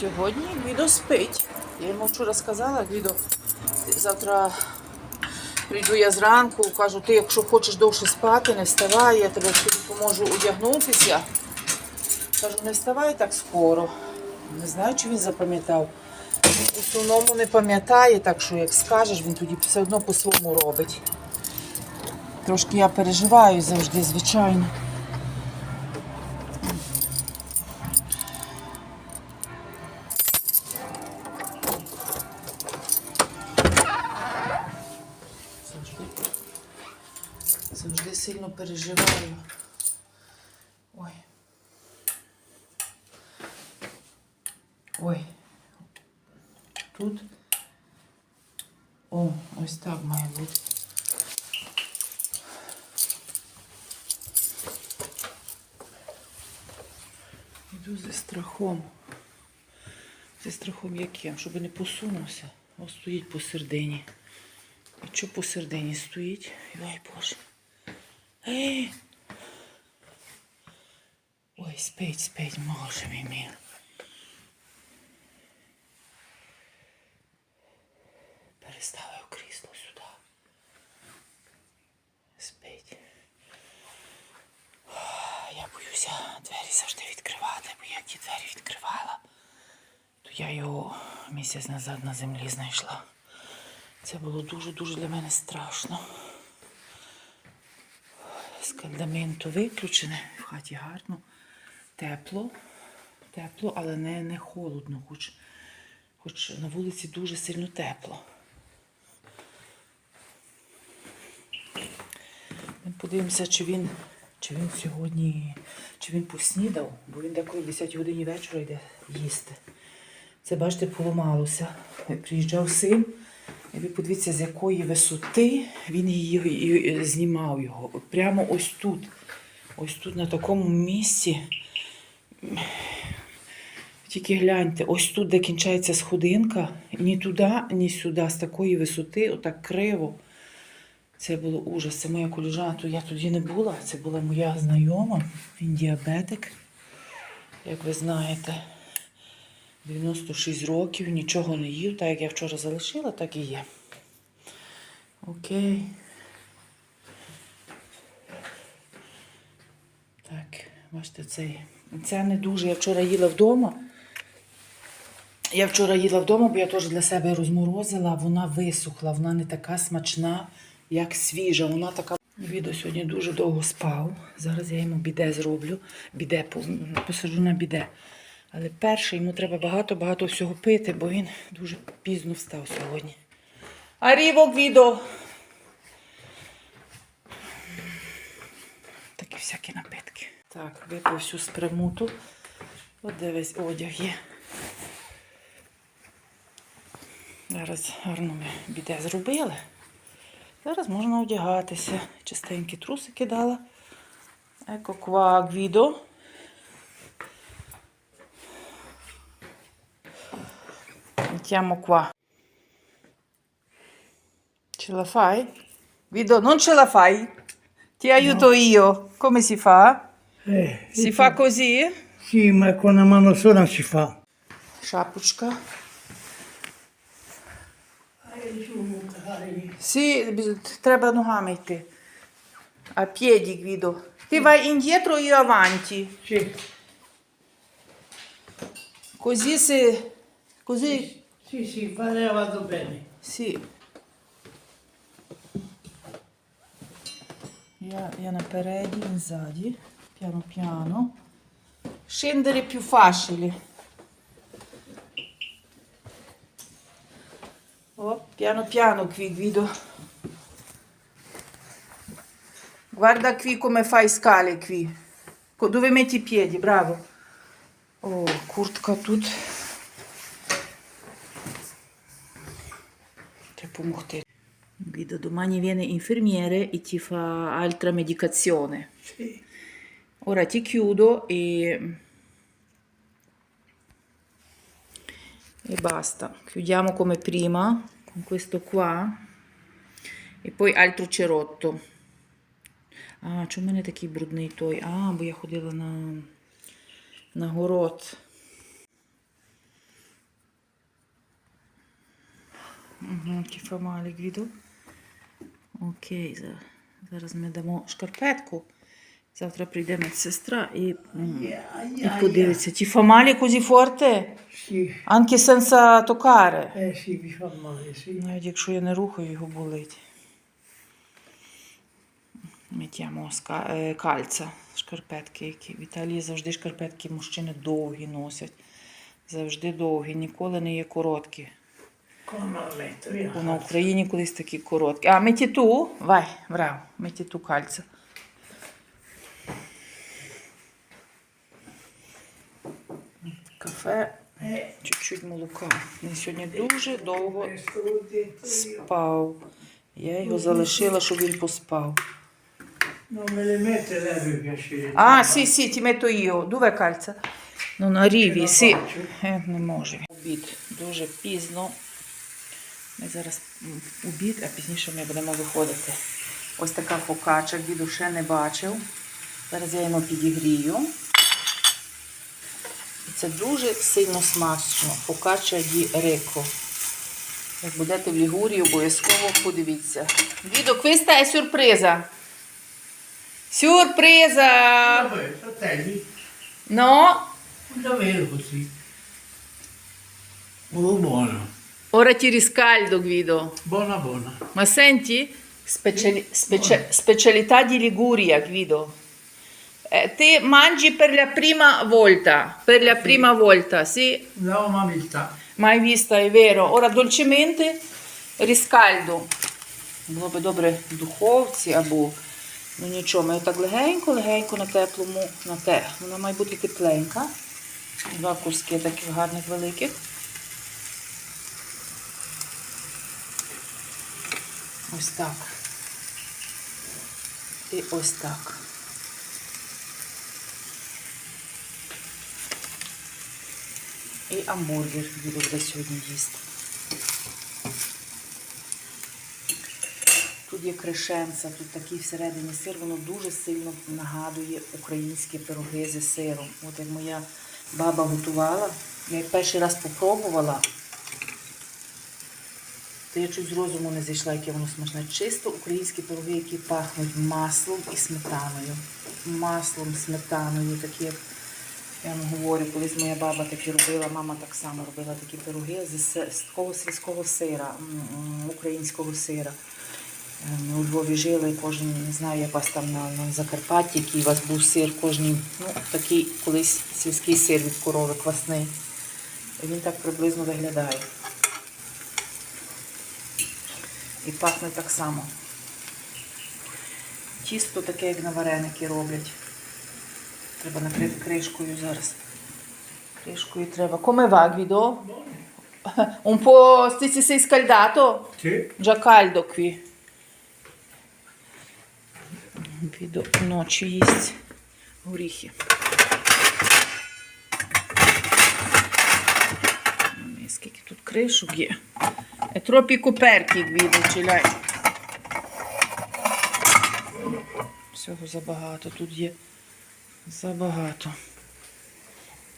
Сьогодні Гвідо спить. Я йому вчора сказала, Гвідо, завтра прийду я зранку, кажу, ти якщо хочеш довше спати, не вставай, я тебе тобі поможу одягнутися. Кажу, не вставай так скоро. Не знаю, чи він запам'ятав. В основному не пам'ятає, так що як скажеш, він тоді все одно по-своєму робить. Трошки я переживаю завжди, звичайно. Переживаю. Ой. Ой. Тут. О, ось так має бути. Йду зі страхом. Зі страхом яким? Щоб не посунувся. Ось стоїть посередині. А що посередині стоїть? Ой, Боже. Ой, спить, спить, Боже мій мір. Переставив крісло сюди. Спить. Я боюся двері завжди відкривати, бо як ті двері відкривала, то я його місяць назад на землі знайшла. Це було дуже-дуже для мене страшно. Скальдаменту виключене, в хаті гарно, тепло, тепло, але не, не холодно, хоч, хоч на вулиці дуже сильно тепло. Ми подивимося, чи він, чи він сьогодні, чи він поснідав, бо він деколи в 10 годині вечора йде їсти. Це, бачите, поламалося. Приїжджав син, ви подивіться, з якої висоти він її і- знімав його. Прямо ось тут. Ось тут, на такому місці. Тільки гляньте, ось тут, де кінчається сходинка, ні туди, ні сюди, з такої висоти, отак криво. Це було ужас. Це моя коліжана, то я тоді не була. Це була моя знайома. Він діабетик, як ви знаєте. 96 років, нічого не їв, так як я вчора залишила, так і є. Окей. Так, бачите, цей. Це не дуже. Я вчора їла вдома. Я вчора їла вдома, бо я теж для себе розморозила. Вона висохла, вона не така смачна, як свіжа. Вона така. Відео сьогодні дуже довго спав. Зараз я йому біде зроблю. Біде по- посаджу на біде. Але перше йому треба багато-багато всього пити, бо він дуже пізно встав сьогодні. Аріво відео. Такі всякі напитки. Так, випив всю спремуту. От де весь одяг є. Зараз гарно ми біде зробили. Зараз можна одягатися. Чистенькі трусики дала. Еко qua Mettiamo qua. Ce la fai? Guido, non ce la fai? Ti aiuto io. Come si fa? Eh, Si fa così? Sì, ma con una mano sola si fa. Шапочка. Sì, bis- треба ногами йти. А piedi, Guido. Ti vai indietro, io avanti. Sì, Così se... Così... sì, sì, fare vado bene. Sì. Io ne peredi in zadi, piano piano. Scendere più facile. Oh, piano piano qui guido. Guarda qui come fai scale qui. Dove metti i piedi, bravo. Oh, curtca tutta. Треба допомогти. Guido, domani viene infermiere e ti fa altra medicazione. Sì. Ora ti chiudo e... e basta. Chiudiamo come prima con questo qua e poi altro cerotto. А, чому в мене такий брудний той? А, бо я ходила на, на город. Угу, кіфамалі гвіду. Окей, зараз ми дамо шкарпетку. Завтра прийде медсестра і, і подивиться. Ті toccare. eh sì, mi fa male, sì. Навіть якщо я не рухаю, його болить. Миттямо ска- е, кальця, шкарпетки, які в Італії завжди шкарпетки мужчини довгі носять. Завжди довгі, ніколи не є короткі. Come la metto? Via. Бо на Україні колись такі короткі. А меті ту, вай, браво, меті ту кальця. Кафе, Eh, чуть-чуть молока. Він сьогодні дуже довго io. спав. Я його залишила, щоб він поспав. Lei. А, сі, сі, ті мето io. Dove кальця? Ну, на ріві, сі. Е, Не може. Обід дуже пізно. Ми зараз обід, а пізніше ми будемо виходити. Ось така фокача, діду ще не бачив. Зараз я йому підігрію. І це дуже сильно смачно. Фокача ді реко. Як будете в Лігурії, обов'язково подивіться. Дідо, questa è sorpresa. Sorpresa! Vabbè, fratelli, No, Oh, ora ti riscaldo, Guido. Buona, buona. Ma senti? Speciali- specie- specialità di Liguria, Guido. Eh, te mangi per la prima volta, per la prima volta, sì? Da umiltà. Mai vista, è vero. Ora dolcemente riscaldo. Було би добре в духовці або ну нічого, ми так легенько, легенько на теплому, на те. Вона має бути тепленька. Два куски таких гарних великих. Ось так. І ось так. І амбургер буду вже сьогодні їсти. Тут є кришенца, тут такий всередині сир, воно дуже сильно нагадує українські пироги зі сиром. От як моя баба готувала, я перший раз попробувала, то я чуть з розуму не зійшла, яке воно смачне. Чисто українські пироги, які пахнуть маслом і сметаною. Маслом, сметаною, такі я вам говорю, колись моя баба такі робила, мама так само робила такі пироги з, такого сільського сира, українського сира. Е, Ми у Львові жили, кожен, не знаю, як вас там на, на Закарпатті, який у вас був сир, кожній, ну, такий колись сільський сир від корови квасний. Він так приблизно виглядає. І пахне так само. Тісто таке, як на вареники роблять. Треба накрити кришкою зараз. Кришкою треба. Come va, Guido? Un po' ti sei scaldato? Sì. Già caldo qui. Guido ночі їсть горіхи. Ой, Скільки тут кришок є. Е, Тропі коперки, Гвідо, чиляй. Всього забагато тут є. Забагато.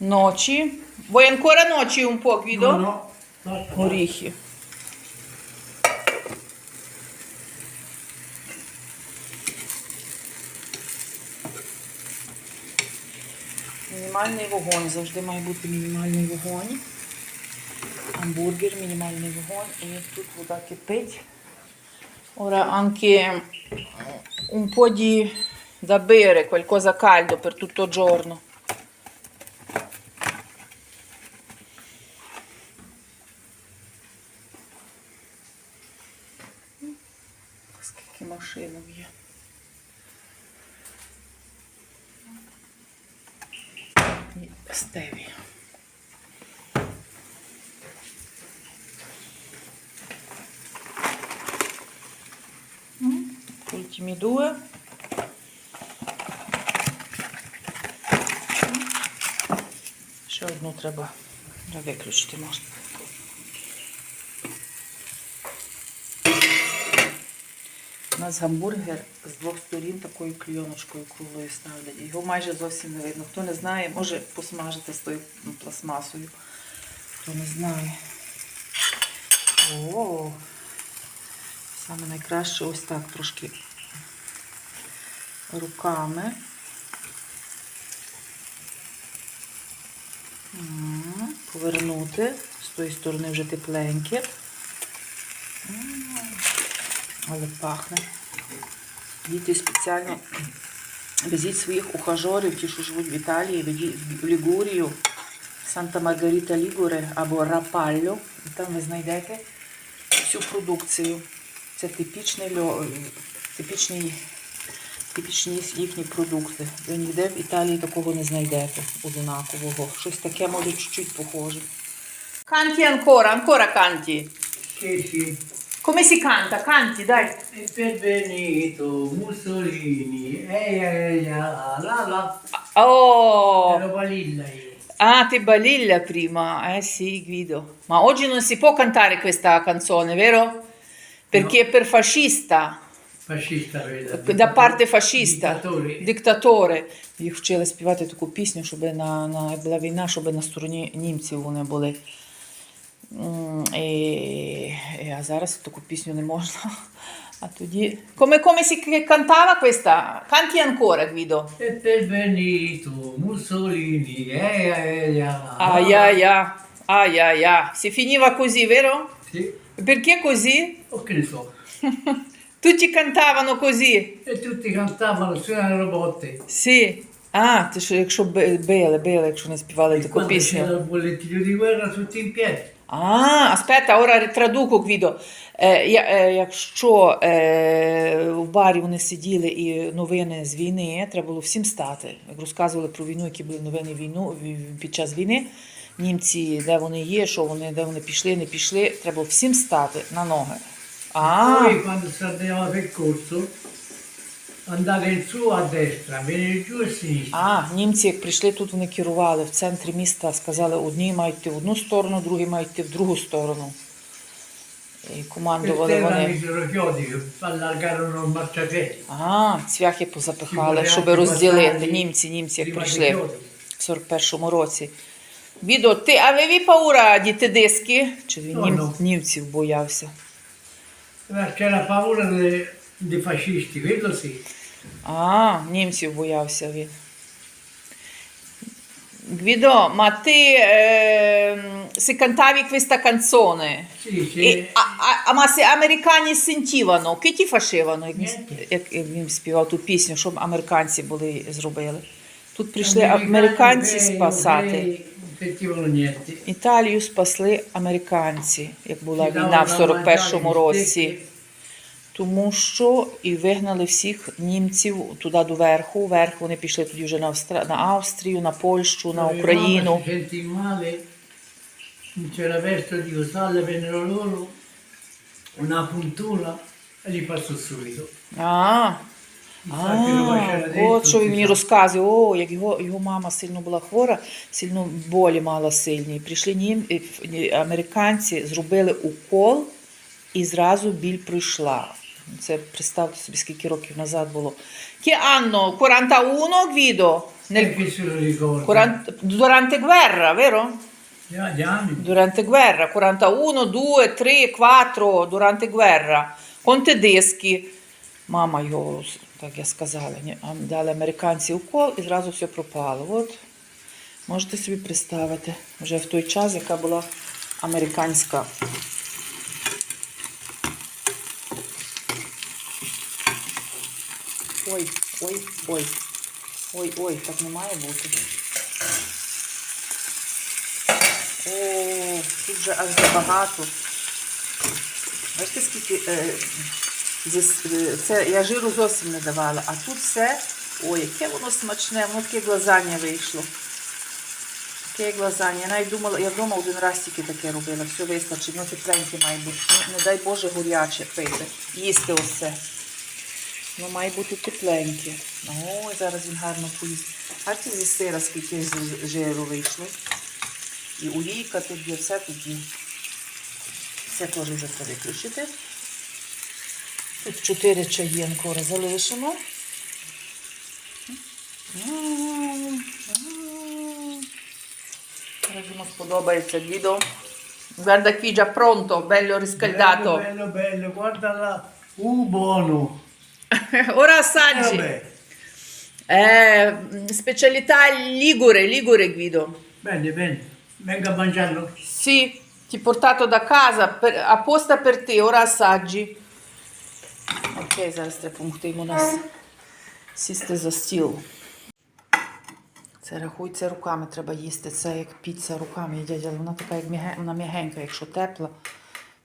Ночі. Vuoi ancora ночі un po', Guido? No, no. no. Горіхи. Мінімальний вогонь. Завжди має бути мінімальний вогонь. Hamburger, мінімальний вогонь. І тут вода кипить. Ora anche un po' di da bere, qualcosa caldo per tutto il giorno. Скільки машинок є. І стеві. Due. Ще одну треба виключити можна. У нас гамбургер з двох сторін такою кльоночкою круглою ставлять. Його майже зовсім не видно. Хто не знає, може посмажити з тою пластмасою. Хто не знає. О, саме найкраще ось так трошки руками. Повернути. З тої сторони вже тепленьке. Але пахне. Діти спеціально везіть своїх ухажорів, ті, що живуть в Італії, в Лігурію, Санта Маргарита Лігуре або Рапалло. І там ви знайдете всю продукцію. Це типічний, типічний, типічні їхні продукти. Ви ніде в Італії такого не знайдете однакового. Щось таке може чуть-чуть похоже. Canti ancora, ancora canti. Sì, sì. Come si canta? Canti, dai. E per Benito Mussolini, ehi, ehi, la la la. Oh! Ero Balilla io. Ah, te balilla prima. Eh sì, Guido. Ma oggi non si può cantare questa canzone, vero? Perché è per fascista, Fascista, vedo. da parte fascista, Dittatori. диктатore. Їх вчили співати таку пісню, щоб на, на як була війна, щоб на стороні німців вони були. І, і- а зараз таку пісню не можна. А тоді. Come, come si cantava questa? Canti ancora, Guido. E per Benito Mussolini. Ah. Ah, ya, ya. Si finiva così, vero? Sì, Perché così? o che ne so. Tutti cantavano così. E tutti cantavano, suonavano botte. Sì. А, це що якщо би- били, били, якщо не співали таку quando пісню. c'era il bollettino di guerra, tutti in piedi. Ah, aspetta, ora traduco Guido. Е, я- е, якщо е, в барі вони сиділи і новини з війни, треба було всім стати. Як розказували про війну, які були новини війну ві- під час війни. Німці, де вони є, що вони, де вони пішли, не пішли, треба було всім стати на ноги. А, Poi quando si andava per corso, andare in su a destra, venire giù a sinistra. а, німці, як прийшли тут, вони керували в центрі міста, сказали, одні мають йти в одну сторону, другі мають йти в другу сторону. І командували вони. Ага, цвяхи позапихали, щоб розділити німці, німці, як прийшли в 41-му році. Guido, te avevi paura di tedeschi? Чи він Ну, ну. німців боявся? C'era paura dei, dei fascisti, quello sì. А, німців боявся він. Guido, ma te ehm, se cantavi questa canzone, Sì, sì. e- a- a- ma se americani sentivano, che ti facevano? Як, як він співав ту пісню, щоб американці були зробили. Тут прийшли американці спасати. Італію спасли американці, як була війна в davano 41-му mangiare році. Тому що і вигнали всіх німців туди до верху. Вверх вони пішли тоді вже на, Австрію, на Польщу, на Україну. E. А, а от що він мені розказує. О, як його, його мама сильно була хвора, сильно болі мала сильні. Прийшли нім... американці, зробили укол і зразу біль пройшла. Це представте собі, скільки років назад було. Che anno? 41, Guido? E Nel chi se lo ricorda? 40 durante guerra, vero? Durante guerra, 41, 2, 3, 4, durante guerra, con tedeschi. Мама його, так я сказала, дали американці укол і зразу все пропало. От можете собі представити, вже в той час, яка була американська. Ой, ой, ой. Ой, ой, так не має бути. О, тут вже аж забагато. Бачите, скільки е, це я жиру зовсім не давала, а тут все. Ой, яке воно смачне, воно таке глазання вийшло. Таке глазання. Я навіть думала, я вдома один раз тільки таке робила, все вистачить, ну тепленьке має бути. Ну, не дай Боже горяче пити. Їсти це. Воно має бути тепленьке. Ой, зараз він гарно поїсть. Бачите, зі сира, скільки жиру вийшло. І олійка є, все є. Це теж вже треба виключити. Тут 4 чаї анкора залишимо. М, м. Зараз йому сподобається Guido. Guarda qui già pronto, bello riscaldato. Bello, bello, bello, guarda là. Uh, buono. Ora Eh, assaggi. vabbè. Eh, specialità ligure, ligure Guido. Bene, bene. Venga a mangiarlo. Sì, ti ho portato da casa per- apposta per te, ora assaggi. Ok, зараз треба допомогти йому нас сісти за стіл. Це рахуй, це руками треба їсти. Це як піца руками їдять, але вона така, як вона м'ягенька, якщо тепла,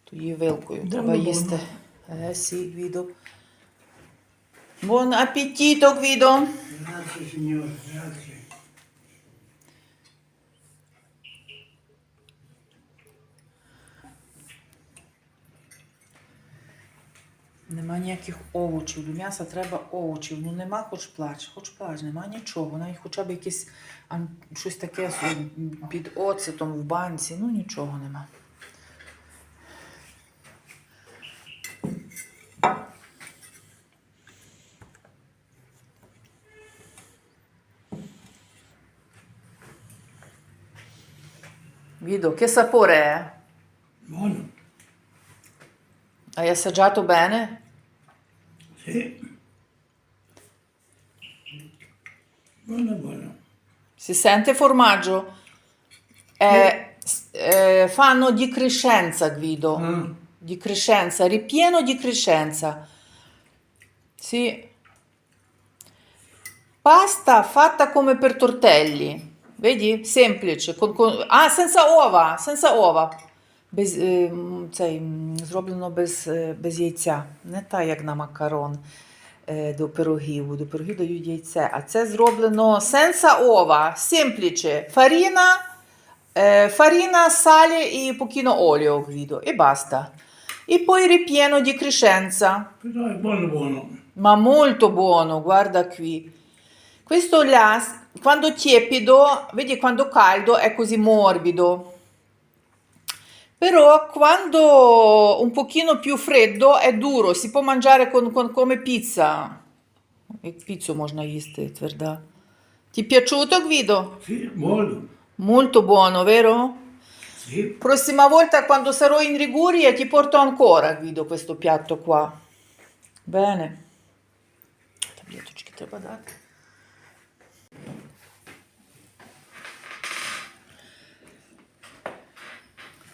то її вилкою треба їсти. Е, сі, Гвідо. Buon appetito, Guido. Grazie signore, grazie. Нема ніяких овочів. До м'яса треба овочів. Ну нема хоч плач, хоч плач, нема нічого. Навіть хоча б якесь ам, щось таке під оцетом в банці. Ну нічого нема. Guido, che sapore è? Hai assaggiato bene? Sì. Buono, buono. Si sente formaggio? Eh, eh, fanno di crescenza, Guido. Ah, Di crescenza, ripieno di crescenza. Sì. Pasta fatta come per tortelli. Vedi? Semplice. con- con- ah, senza uova, senza uova. Без, е, цей, зроблено без, е, без яйця. Не так, як на макарон е, до пирогів. До пирогів дають яйце. А це зроблено uova, semplice. Farina, eh, farina, sale e pochino olio, Guido, e basta. E poi ripieno di crescenza. però è buono, buono. Ma molto buono, guarda qui. Questo là, quando tiepido, vedi quando caldo è così morbido. Però quando un pochino più freddo è duro, si può mangiare con, con- come pizza. E pizza можна їсти тверда. Ti è piaciuto Guido? Sì, buono. Molto buono, vero? Sì. Prossima volta quando sarò in Liguria ti porto ancora, Guido, questo piatto qua. Bene. Таблеточки треба дати.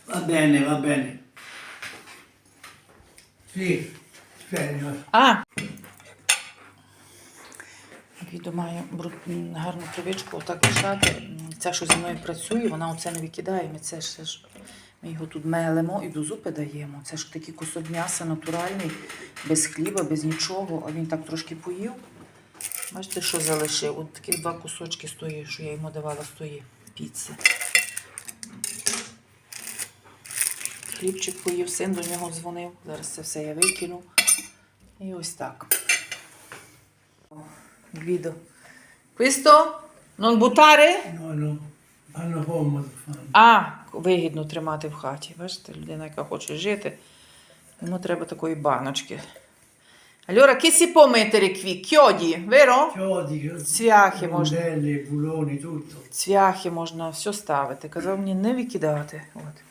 Va bene, va bene. Sì, spero. А! Гвідо має бруд- гарну привичку отак лишати. Ця, що зі мною працює, вона оце не викидає. Ми це ще ж ми його тут мелимо і до зупи даємо. Це ж такий кусок м'яса натуральний, без хліба, без нічого. А він так трошки поїв. Бачите, що залишив? От таких два кусочки стоїть, що я йому давала з тої піци. Хлібчик поїв, син до нього дзвонив. Зараз це все я викину. І ось так. Guido. Questo non buttare? No, no, hanno comodo fanno. А, вигідно тримати в хаті. Бачите, людина, яка хоче жити, йому треба такої баночки. Allora che si può mettere qui? Chiodi, vero? Chiodi, Цвяхи можна, buloni, tutto. цвяхи можна все ставити. Казав мені не викидати. От.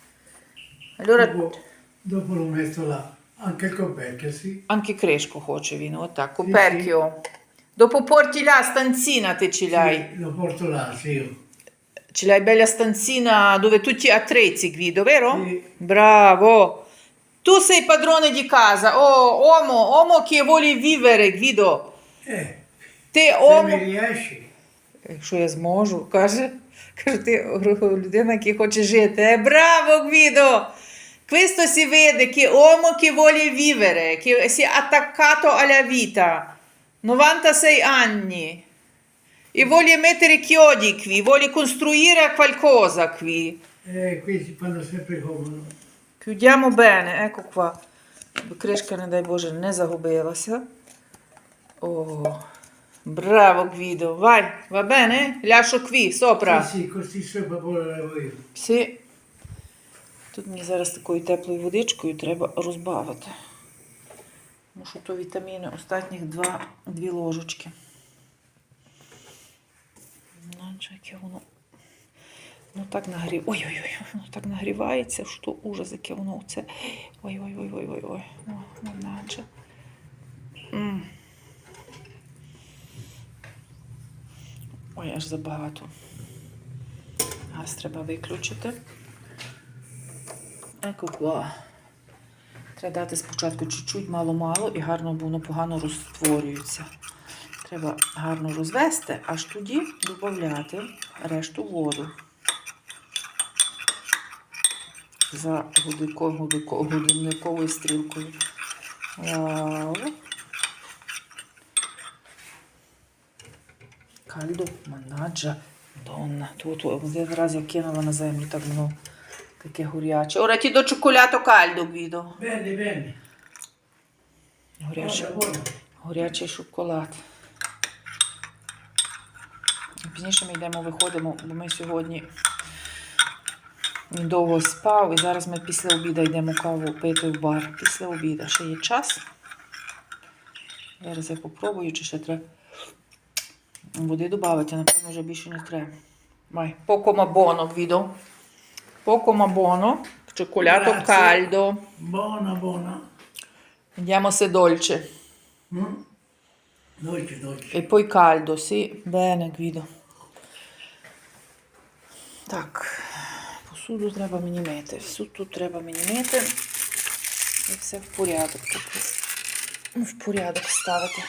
Allora, Dopo, dopo lo metto là. Anche il coperchio, sì. Анки кришку хоче він, отак. Coperchio. Dopo porti là stanzina te ce l'hai. Sì, lo porto là, sì. Ce l'hai bella stanzina dove tutti attrezzi, Guido, vero? Sì. Bravo. Tu sei padrone di casa, oh, uomo, uomo che vuole vivere, Guido. Eh, Te se uomo... mi riesci. Якщо я зможу, каже, Каже, ти людина, яка хоче жити. Е, Bravo Guido! Questo si vede che uomo che vuole vivere, che si è attaccato alla vita. 96 anni. E vuole mettere chiodi qui, vuole costruire qualcosa qui. Eh, qui si fanno sempre comodo. Chiudiamo bene, ecco qua. Кришка, не дай Боже, не загубилася. О, Bravo Guido, vai, va bene? Lascio qui sopra. Sì, sì, così sopra poi lo levo io. всі. Тут мені зараз такою теплою водичкою треба розбавити. Тому що то вітаміни останніх два, дві ложечки. Ну, яке воно Ну так нагрів. Ой-ой-ой, воно так нагрівається, що ужас, яке воно це. Ой-ой-ой-ой-ой-ой. Ну, ну, наче. Ой, аж забагато. Газ треба виключити. Еко-ква. Треба дати спочатку чуть-чуть, мало-мало, і гарно, воно погано розтворюється. Треба гарно розвести, аж тоді додати решту воду. За годинниковою стрілкою. Вау. Кальдо манаджа донна. Тут один раз я кинула на землю, так воно таке горяче. Ora ti do cioccolato caldo, Guido. Bene, bene. Buono. Горячий шоколад. Пізніше ми йдемо, виходимо, бо ми сьогодні він довго спав, і зараз ми після обіду йдемо каву пити в бар. Після обіду ще є час. Зараз я попробую, чи ще треба води додати, напевно, вже більше не треба. Guido. Poco ma buono. Cioccolato caldo. Buona, buona. Vediamo se è dolce. Mm? Dolce, dolce. E poi caldo, sì. Bene, Guido. Так, посуду треба мені мити. Всю тут треба мені мити. І все в порядок. В порядок ставити.